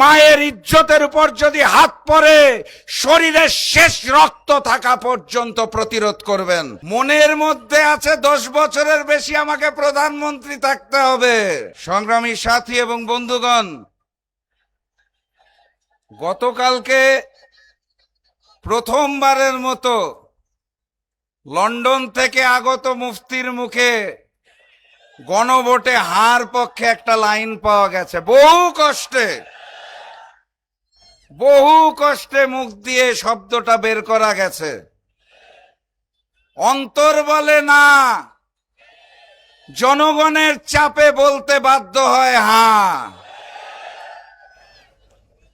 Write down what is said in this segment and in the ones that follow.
মায়ের ইজ্জতের উপর যদি হাত পড়ে, শরীরের শেষ রক্ত থাকা পর্যন্ত প্রতিরোধ করবেন। মনের মধ্যে আছে দশ বছরের বেশি আমাকে প্রধানমন্ত্রী থাকতে হবে। সংগ্রামী সাথী এবং বন্ধুগণ, গতকালকে প্রথমবারের মতো লন্ডন থেকে আগত মুফতির মুখে গণভোটে হার পক্ষে একটা লাইন পাওয়া গেছে। বহু কষ্টে বহু কষ্টে মুখ দিয়ে শব্দটা বের করা গেছে। অন্তর বলে না, জনগণের চাপে বলতে বাধ্য হয় হ্যাঁ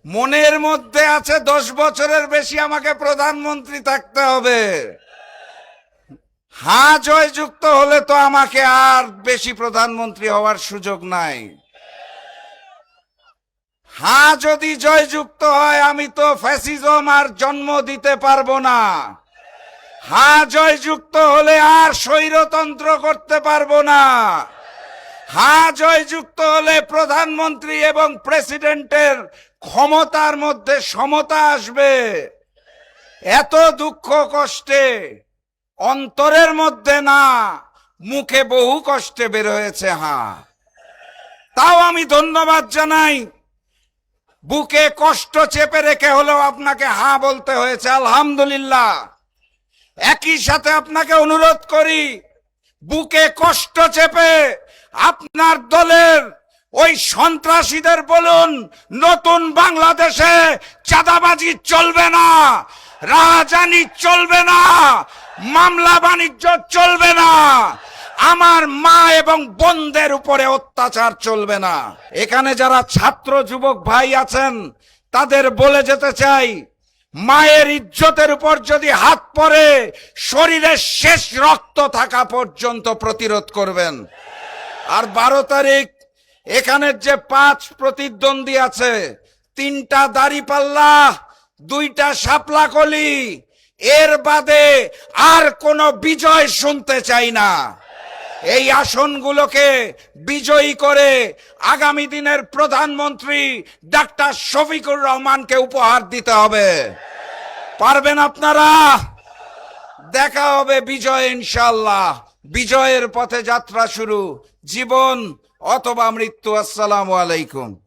মনের মধ্যে আছে, দশ বছরের বেশি আমাকে প্রধানমন্ত্রী থাকতে হবে। হ্যাঁ জয়যুক্ত হলে তো আমাকে আর বেশি প্রধানমন্ত্রী হওয়ার সুযোগ নাই। হ্যাঁ যদি জয়যুক্ত হয়, আমি তো ফ্যাসিজম আর জন্ম দিতে পারব না। হ্যাঁ জয়যুক্ত হলে আর স্বৈরতন্ত্র করতে পারব না। হ্যাঁ জয়যুক্ত হলে প্রধানমন্ত্রী এবং প্রেসিডেন্টের ক্ষমতার মধ্যে সমতা আসবে। এত দুঃখ কষ্টে, অন্তরের মধ্যে না, মুখে বহু কষ্টে বের হয়েছে হ্যাঁ তাও আমি ধন্যবাদ জানাই। বুকে কষ্ট চেপে রেখে হলেও আপনাকে হা বলতে হয়েছে, আলহামদুলিল্লাহ। একই সাথে আপনাকে অনুরোধ করি, বুকে কষ্ট চেপে আপনার দলের ওই সন্ত্রাসীদের বলুন, নতুন বাংলাদেশে চাঁদাবাজি চলবে না রাজানি চলবে না, মামলা বাণিজ্য চলবে না। আমার মা এবং বোনদের উপরে অত্যাচার চলবে না। এখানে যারা ছাত্র যুবক ভাই আছেন, তাদের বলে যেতে চাই, মায়ের ইজ্জতের উপর যদি হাত পড়ে শরীরের শেষ রক্ত থাকা পর্যন্ত প্রতিরোধ করবেন। আর বারো তারিখ এখানের যে পাঁচ প্রতিদ্বন্দ্বী আছে, তিনটা দাড়ি পাল্লা, দুইটা শাপলা কলি, এর বাদে আর কোনো বিজয় শুনতে চাই না। এই আসনগুলোকে বিজয়ী করে আগামী দিনের প্রধানমন্ত্রী ডাক্তার শফিকুর রহমানকে উপহার দিতে হবে। পারবেন আপনারা? দেখা হবে বিজয় ইনশাল্লাহ বিজয়ের পথে যাত্রা শুরু। জীবন অথবা মৃত্যু, আসসালামু আলাইকুম।